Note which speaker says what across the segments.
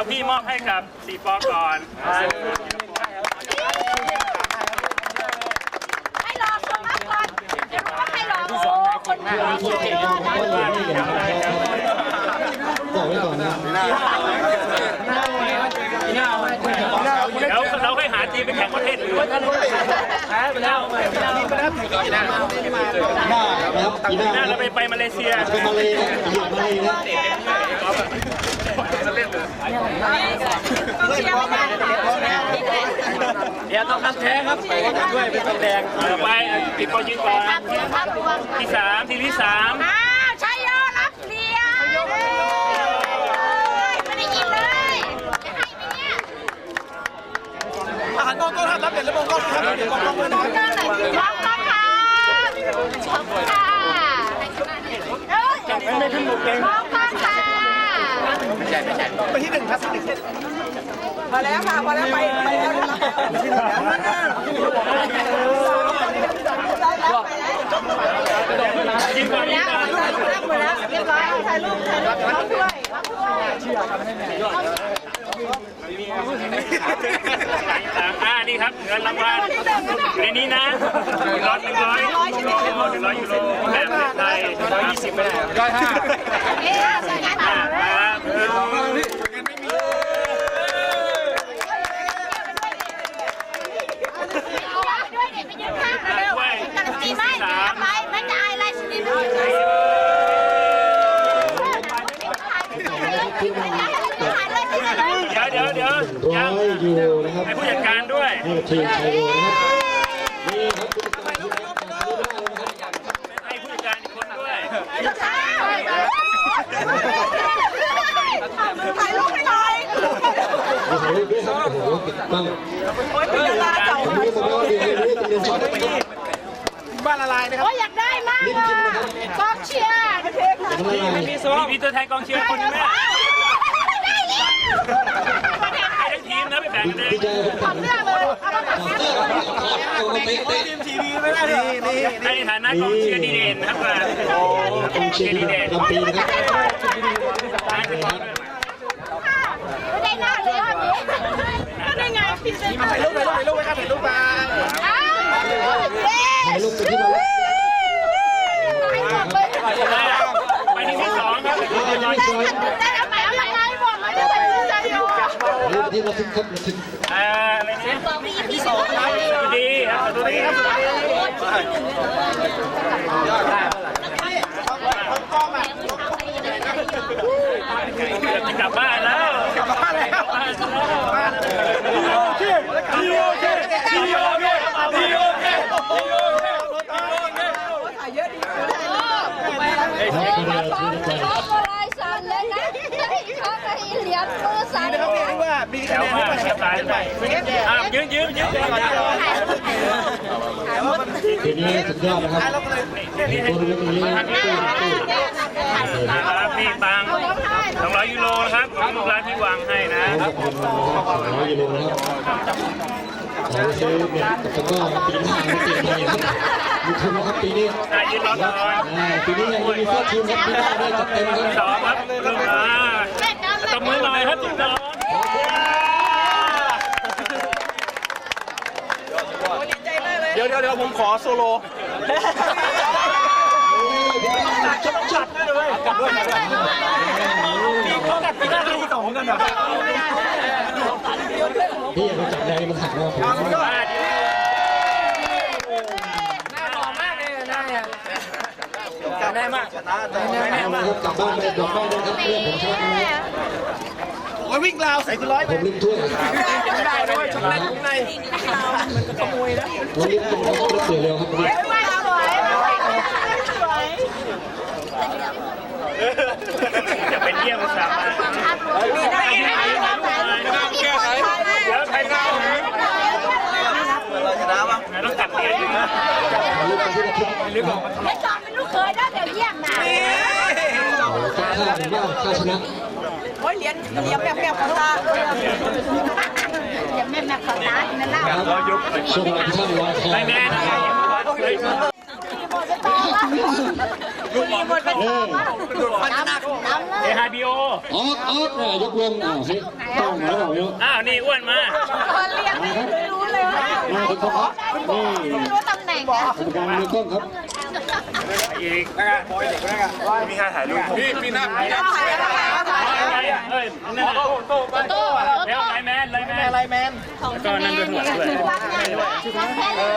Speaker 1: ยวพี่มอบให้กับสีปอก่อน
Speaker 2: ให้รอคนมาก่อนเดี๋ยวรู้ว่าให้รอโอ้คนมาใช่รอนะ
Speaker 3: บอกไว้ก่อนนะ
Speaker 1: เดี๋ยวเราให้หาทีมไปแข่งประเทศอื่นแพ้ไปแล้ว
Speaker 3: นะครับปีหน้า
Speaker 1: น่าเราไปไปมาเลเซีย
Speaker 3: ไปมาเลยนะเหยียบมาเลยนะ
Speaker 2: เชียร์ไม่ได้ค่ะ
Speaker 1: เดี๋ยวต้องทำแท้ครับไปด้วยเป็นทองแดงไปติดปอยืนก่อน
Speaker 2: ครับเชียร์ครับรวม
Speaker 1: ที่สามทีมที่สาม
Speaker 2: อ้าวชัยโยรับเสียไม่ได้ยินเลยจะให้ไหมเนี่ย
Speaker 4: อาหารกองต้นรับเด็ดและมองกล้องครับเดี๋ยวมองกล้องด้วย
Speaker 2: ม
Speaker 4: นะ
Speaker 2: อง
Speaker 4: ค
Speaker 2: ด้า
Speaker 4: รับ
Speaker 2: นไหนชอบต้องค่ะชอบค่ะเอ้ยไม่ขึ้นมุกเองมองกล้องค่ะ
Speaker 4: ไปที่หนึ่งครับที่หนึ่งพอแล้วค่ะพอแล้วไปไปแล้วนะครับ
Speaker 1: ยืนก่อนยืนก่อน
Speaker 2: หมดแล้วเรียบร้อยถ่ายรูปถ่ายรูปรับด้วยรับด้วย
Speaker 1: อ่านี่ครับเงินรางวัลอยู่ในนี้นะร้อยหนึ่งร้อยหนึ่งร้อยยูโรแบบประเทศไทยร้อยยี่สิบไม่ได้ร้อยห้า
Speaker 2: เอ๊ะใส่กันต่อเลย
Speaker 1: ครับ
Speaker 2: เอาไปด้วยเด็กไปยืนข้างเร็วการันตีไม่ทำไมไม่จ่ายอะไรสิไม่จ่ายไม่จ่ายเลย
Speaker 1: เดี๋ยวเดี๋ยวเดี๋ยว
Speaker 3: ร้
Speaker 1: ยัง
Speaker 3: อยยูโรนะครับ
Speaker 1: ให้ผู้จัดการ ด้วย
Speaker 3: ให้ทีมชัยโยนะครับนี่ครับผู้จัดการทีมนะครับ
Speaker 1: ให้ผู้จัดการอีกคนด้วย
Speaker 2: ถ่ายรูปให้หน่อย
Speaker 3: โอ้โหด้วยครับโอ้โหติดตั้งผมรู้สึกว่าดีเลยจำเรียนสอนไปนี่
Speaker 4: บ้านละลายนะครับ
Speaker 2: โอ้อยากได้มากอะกองเชียร์
Speaker 3: ทำอะไร
Speaker 1: มีมีตัวแทนกองเชียร์คนหนึงไหม
Speaker 2: ได้แล้ว
Speaker 1: ให้ทั้งทีมนะไปแบ่งกันเอง
Speaker 3: ดีใจผม
Speaker 2: เสื้อเลยเอา มา
Speaker 3: ถอดเสื้อเอามาเตะเตะ
Speaker 4: ทีวีไม่ได้นี่นี่
Speaker 1: ในฐานะกองเชียร์ดีเด่นนะครับว่า
Speaker 3: กองเชียร์ดีลำปีนะครับ
Speaker 2: ได้หน้าเลยรอบนี้ก็ได้ไงพี่เซน
Speaker 4: ถ่ายรูปถ่ายรูปถ่ายรูปไว้ครับถ่ายรูปมา
Speaker 2: อ้าวเย้
Speaker 3: ถ่ายรูปไปที่มาแล้ว
Speaker 2: ให้หมดเลย
Speaker 1: ไปที่ที่สองครับ
Speaker 2: ได้เอาใหม่เอาใหม่เอาหมดเลยจะใส่ใจอยู่
Speaker 3: ถ่าย รูปไปที่มาถึงครับมาถึง
Speaker 1: เอ่ออะไรนะ
Speaker 2: บอกพี่พี่สอง
Speaker 1: ดูดีครับดูดีครับจะกลับบ้านแล้ว
Speaker 4: กลับบ้านแล้ว
Speaker 1: โอเคดีโอเคดีโอเคดีโอเค
Speaker 3: ครับก็ได้ที่ไป
Speaker 2: ชอบอะไรสั่นเลยนะชอบอะไรเหรียญมือสั่น
Speaker 4: นะครับเรียกว่า มี
Speaker 1: แถ
Speaker 4: คะ
Speaker 1: ว
Speaker 4: แนน
Speaker 1: มา
Speaker 4: ด้วย
Speaker 1: แถวตายเลยอะยืนยืนยืนยืน
Speaker 3: ทีนี้สุดยอดนะครับตัวนี้ตรงนี้ตู้ตู้
Speaker 1: นะครับพี่ตังสองร้อยยูโรนะครับของลูกร้านที่วางให้นะ
Speaker 3: เขาบอเป็นนะครับสองร้อยยูโรนะครับขอซื้อเนี่ยแต่ก็ปีหน้าไม่เก่งไทยครับมีทุนนะครับปีนี้
Speaker 1: อะยืนรอก่อน
Speaker 3: อ่าปีนี้ยังมีเสื้อทีมครับปีหน้าได้จัดเต็มครับ
Speaker 1: สองครับลุงอ่าตบมือหน่อยครับจุดสอง
Speaker 4: เดี๋ยวเดี๋ยวเดี๋ยวผมขอโซโล่จัดด้วยจัดด้วยเขากัดปีหน้าที่สองกันเหรอ
Speaker 3: พี่อย่าไปจับแรงมันหักนะผม
Speaker 1: มาดิ
Speaker 4: ได้มากชนะได้
Speaker 3: เอาละครับกลับบ้านไปกลับบ้านเลยครับเพื่อนผมชนะนะ
Speaker 4: โอ้ยวิ่งราวใส่คุณร้อย
Speaker 3: ผมลิ้นถ้วย
Speaker 4: ได้ด้วย ช็อกโกแลตข้างใน
Speaker 3: วันนี้เป็นรถเสียเร็วครับวันนี้
Speaker 2: ไม่สวยสวย
Speaker 1: จะเป็นเยี่ยมสามารถ
Speaker 2: มีได้ไงแก้ไข
Speaker 1: เดี๋ยวใครเข้า
Speaker 4: เราชนะป่ะ
Speaker 1: ต้องตัดเหรียอยู่นะ
Speaker 3: ถ่ายรูปกันะ
Speaker 2: ไม่จอมเป็นลูกเคยได้เดี๋ยวเยี่ยมนะ
Speaker 3: ค่าค่าย่าค่าชนะ
Speaker 4: โอ้ยเหรียญเหรียญแบบแบบของตา
Speaker 2: อย่าแม่แม่ขอตากินนั่นเล่า
Speaker 3: ครับช่วงเวลาที่ท่านรอคอ
Speaker 1: ไป
Speaker 3: ย
Speaker 1: แม่นะ
Speaker 2: หมดไปต่อ
Speaker 3: ลูกบอลหมดเลย
Speaker 1: เอฮาบิโอ
Speaker 3: ออกออกเนี่ยยกลงอ้าวเฮ้ยต้องแล้วเปล่าไม่รู้
Speaker 1: อ้าวนี่อ้วนมา
Speaker 2: คนเรียกไม่รู้เลยว่า
Speaker 3: มาคนเขาครับนี่
Speaker 2: ไม่รู้ตำแหน่งอะ
Speaker 3: กรรมการมือกล้องครับ
Speaker 1: อีก
Speaker 5: มีใครถ่ายรูปพี่พี่นับ
Speaker 1: อะไร อะเอ้ยนั่นน่ะ
Speaker 2: โต้โต้
Speaker 1: แล้วไลแมนไลแมน
Speaker 4: อะไรแมน
Speaker 1: แล้วก็นั่นด้วยข้างหลังด้วย
Speaker 2: รักงานรักแค่เลย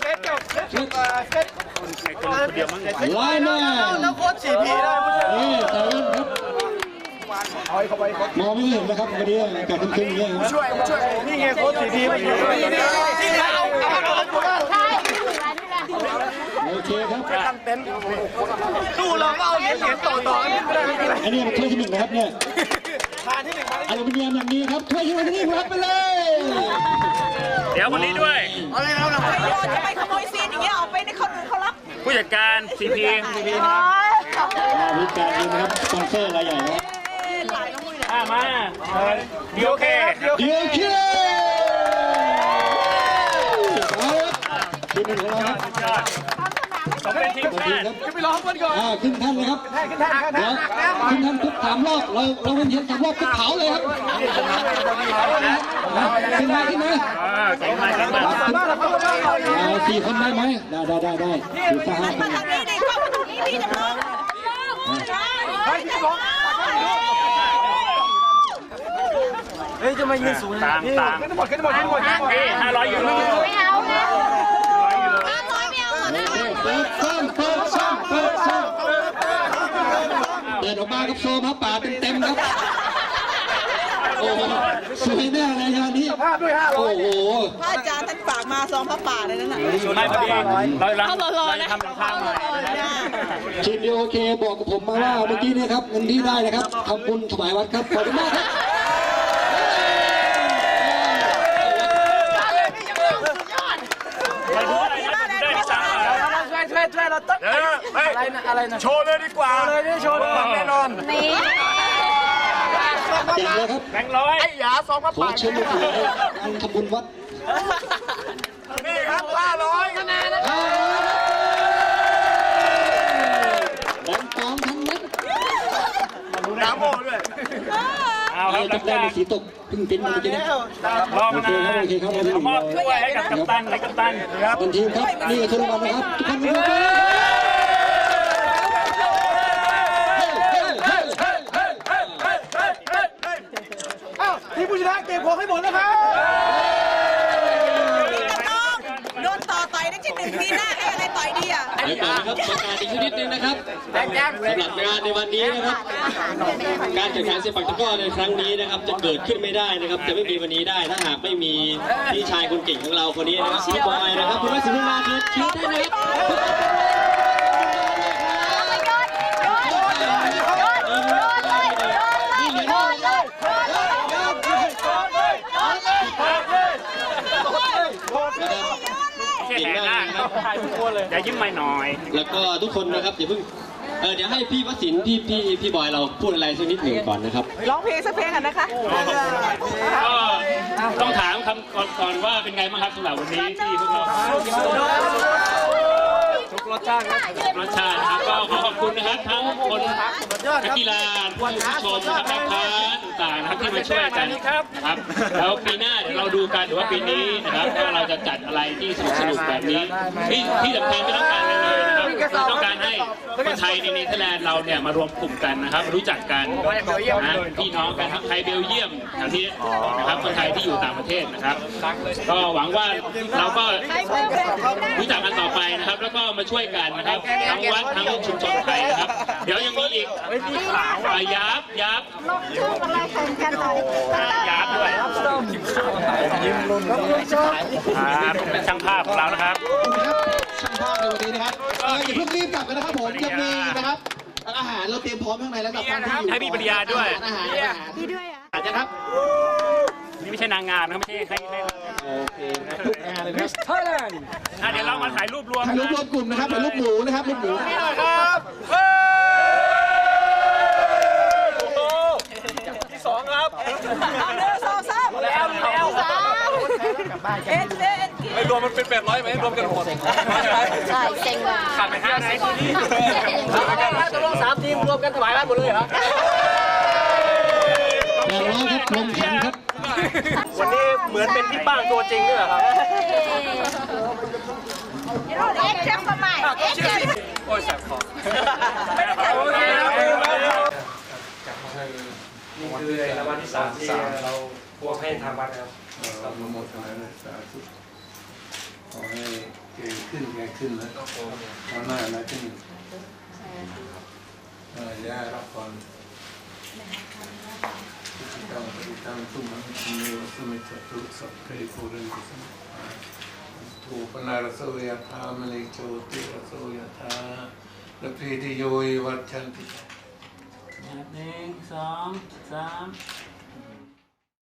Speaker 4: เซ็ตกับเซ็ตเซ็ต
Speaker 1: ไอ้คนเดียวมั้ง
Speaker 3: ไลน์แมน
Speaker 4: แล้วโค้ชสี่พีได้ผู้ชาย
Speaker 3: นี่แต่เล่นครับ
Speaker 4: เอาเข้าไป
Speaker 3: มองไม่เห็นนะครับวันนี้อากาศครึ้มๆอย่างเงี้ยครับ
Speaker 4: ช่วยช่วยนี่ไงโค้ชสี่พีมาอยู่นี่นี่ที่เอาเอาเอาเอา
Speaker 3: โอเคครับ
Speaker 4: ตั้งเต็นท์ดูเราก็เอาเหรียญเหรียญต่อต่อนี่ไม่ได้ไม่ได้
Speaker 3: อันนี้เป็นถ้วยที่หนึ่งนะครับเนี่ย
Speaker 4: ทานที่หนึ่งมา
Speaker 3: อลูมิเนียมอย่างนี้ครับถ้วยที่หนึ่งรับไปเลย
Speaker 1: เดี๋ยวคนนี้ด้วย
Speaker 4: อะไรแล้วนะ
Speaker 6: จะไปขโมยซีนอย่างเงี้ยเอาไปในคนอื่นเขารับ
Speaker 1: ผู้จัดการซีพีซีพี
Speaker 2: โอ้ยขอบคุณ
Speaker 3: อ่ามีการยิงนะครับสปอนเซอร์รายใหญ่นะครับ
Speaker 1: อ่ามาดีโอเค
Speaker 3: เดี๋ยวเชียเอ ครับทีมหนึ่งของเราครับ
Speaker 1: ยอดสมเป็นทีมชาติ
Speaker 3: ครับ
Speaker 4: ไปร้องกันก่อน
Speaker 3: อ่าขึ้นท่านเลยครับ
Speaker 4: ขึ้นท่านขึ้น
Speaker 3: เดี๋ยว
Speaker 4: ท่าน
Speaker 3: ขึ้นท่านทุกสามรอบเราเราเห็นสามรอบก็เผาเลยครับขึ้นมาขึ้นมา
Speaker 4: ขึ้นเราเขาบ้นเรา
Speaker 3: เอาสี่คนได้ไหมได้ได้ได้ได้สี่สาคน
Speaker 6: ทางนี้ดิเข้ามาทางนี้พี่จะมอง
Speaker 4: เฮ้ยพี่ร้องเฮ้ยจะมายืนสูง
Speaker 1: ต่างต่าง
Speaker 4: ขึ้นหมดขึ้นหมดขึ้นหมด
Speaker 1: ห้าร้อยยูโร
Speaker 2: ไม่เอานะ
Speaker 1: ร้อยยูโร
Speaker 2: ห้าร้อยไม่เอาหมดนะ
Speaker 3: เปิดซ่อมเปิดซ่อมเปิดซ่อม เปิดออกมาครับโซมาป่าเต็มเต็มๆครับ โอ้โหสวยแน่เลยงานนี้
Speaker 4: ภาพด้วยห้าร้อ
Speaker 3: โอ้
Speaker 4: ย
Speaker 3: โห
Speaker 6: พระอาจารย์ท่านฝากมาซองพระป่าเลยนั่นน่ะ
Speaker 1: ไม่พอดีเราเราเราจะทำหลังคาใหม่
Speaker 3: ทีมดีโอเคบอกกับผมมาว่าเมื่อกี้เนะครับเงินที่ได้นะครับทำบุญถวายวัดครับขอบคุณมากครับ
Speaker 1: เราดูอะไรนะได้ที่สามอะ
Speaker 4: ช่วยช่วยช่วยเราต้อง อะไรนะอะไรนะ
Speaker 5: โชว์เลยดีกว่า
Speaker 4: เลยนี่โชว์เลยแน่นอน
Speaker 2: นี่
Speaker 3: เจ๋งเลยครับ
Speaker 1: แบงค์ร้อย
Speaker 4: ไอ้หยาสองพระ
Speaker 3: ขอ
Speaker 4: ป่า
Speaker 3: เชิญมาถือการทำบุญวัด
Speaker 5: นี่ครับห้าร้อย
Speaker 3: แบงค์ปลอมทั้งนั้น
Speaker 5: น้ำโมด้วย
Speaker 1: เอาครับหลัง
Speaker 3: จำได้
Speaker 1: จาก
Speaker 3: ในสีตกเพิ่งปิ้นมาเมื่อกี้นี้
Speaker 1: รอ
Speaker 3: โอ
Speaker 1: มา
Speaker 3: เคนา
Speaker 1: น
Speaker 3: ครับโอเคครับวันนี้
Speaker 1: มอบถ้วยให้กับกัปตันให้กัปตันครับ
Speaker 3: เป็นทีมครับนี่คือทุกรางวัลนะครับทุกคนมาดูกันเฮ้ยเฮ้ยเฮ้ยเฮ้ย
Speaker 4: อ้าวทีมผู้ชนะ เก็บของให้หมดนะครับ
Speaker 6: พี่กับน้องโดนต่อต่อยได้ที่หนึ่งปีหน้าให้อะไรต่อยดีอะ
Speaker 3: ไปต่อนะครับประกาศอีกชนิดหนึงนะครับสำหรับงานในวันนี้นะครับ การแข่งขันเซปักตะกร้อในครั้งนี้นะครับ จะเกิดขึ้นไม่ได้นะครับ จะไม่มีวันนี้ได้ถ้าหากไม่มีพี่ชายคนเก่งของเราคนนี้นะครับพี่บอยนะครับคุณวัชรินาเชิญเชิญได้นะครับ นี่เหรียญทองนะครับ
Speaker 1: ไม่ใช่แหกหน้าครับอย่ายิ้มไม่หน่อย
Speaker 3: แล้วก็ทุกคนนะครับอย่าเพิ่งเออเดี๋ยวให้พี่วสินทร์พี่พี่พี่บอยเราพูดอะไรสักนิดหนึ่งก่อนนะครับ
Speaker 6: ร้องเพลงสักเพลงกันนะคะ
Speaker 1: ก็ต้องถามคำก่อนก่อนว่าเป็นไงบ้างครับสำหรับวันนี้ที่พวกเราทุกรสชาติรสชาตินะครับก็ขอขอบคุณนะครับทั้งคนนักกีฬาผู้ชมนะครับ นักค้าต่างๆนะครับที่มาช่วยกันครับแล้วปีหน้าเดี๋ยวเราดูกันหรือว่าปีนี้นะครับว่าเราจะจัดอะไรที่สนุกสนุกๆแบบนี้ที่ที่สำคัญไม่ต้องการ ต้องการให้คนไทยในเนเธอร์แลนด์เราเนี่ยมารวมกลุ่มกันนะครับ รู้จักกันนะพี่น้องกันทั้งไทยเบลเยียมอย่างที่บอกนะครับคนไทยที่อยู่ต่างประเทศนะครับ ก็หวังว่าเราก็รู้จักกันต่อไปนะครับ แล้วก็มาช่วยกันนะครับทั้งวัดทั้งชุมชนไทยนะครับ เดี๋ยวยังมีอีกอะยับยับ
Speaker 2: ลงชื่ออะไรแข่งกันหน่อย
Speaker 1: อะยับด้วยครับเป็นช่างภาพของเรานะครับ
Speaker 7: ช่างภาพในวันนี้นะครับเอออย่าเพิ่งรีบกลับกันนะครับผมยังมีนะครับอาหารเราเตรียมพร้อมข้างในแล้วกับตอนที่อยู่
Speaker 1: ให้พี่ปริยาด้วย
Speaker 7: อาหารอาหาร
Speaker 2: พี่ด้วยอะ
Speaker 7: อาจจะครับ
Speaker 1: นี่ไม่ใช่นางงามนะครับไม่ใช่ให้ให้
Speaker 7: โอเคนะทุกงานเลยนะครับ
Speaker 1: อะเดี๋ยวเรามาถ่ายรูปรวม
Speaker 7: ถ่ายรูปรวมกลุ่มนะครับถ่ายรูปหมูนะครับรูปหมู
Speaker 5: ครับที่สองครับ
Speaker 6: เอาเนื้อซอซ้ำแล้วแล้วเอ็นเอ็นกิน
Speaker 5: ไม่รวมมันเป็นแปดร้อยไหมรวมกันหมด
Speaker 2: ใช่เซ็ง
Speaker 5: ขาดไปห้าไหนทีนี้
Speaker 4: ถ้าจะลงสามทีมรวมกันถวายบ้านหมดเลยเหรอ
Speaker 3: แปดร้อยครับลงข่งครับ
Speaker 4: วันนี้เหมือนเป็นพี่ป้างตัวจริงด้วยครับ
Speaker 2: เอ็กซ์เชฟมาใหม่เอ็กซ์เชฟ
Speaker 5: โอ้ยแสบคอ
Speaker 4: โอเคครับ
Speaker 5: นี่คือรางวัลที่สามที่เราพวกให้ทางวัดนะครับ
Speaker 8: เราโมทนาเลยสาธุ อให้เก่งขึ้นแกขึ้นแล้วเอาหน้านะขึ้นย่ารับก่อนพิตังปฏิตังตุมังคิเนวสมิจตุสัพเพปุเรนตุสัมปะทูปนารโสยธามณิโชติรโสยธาและพีติโยวิวัชันติ
Speaker 1: หนึ่งสองสาม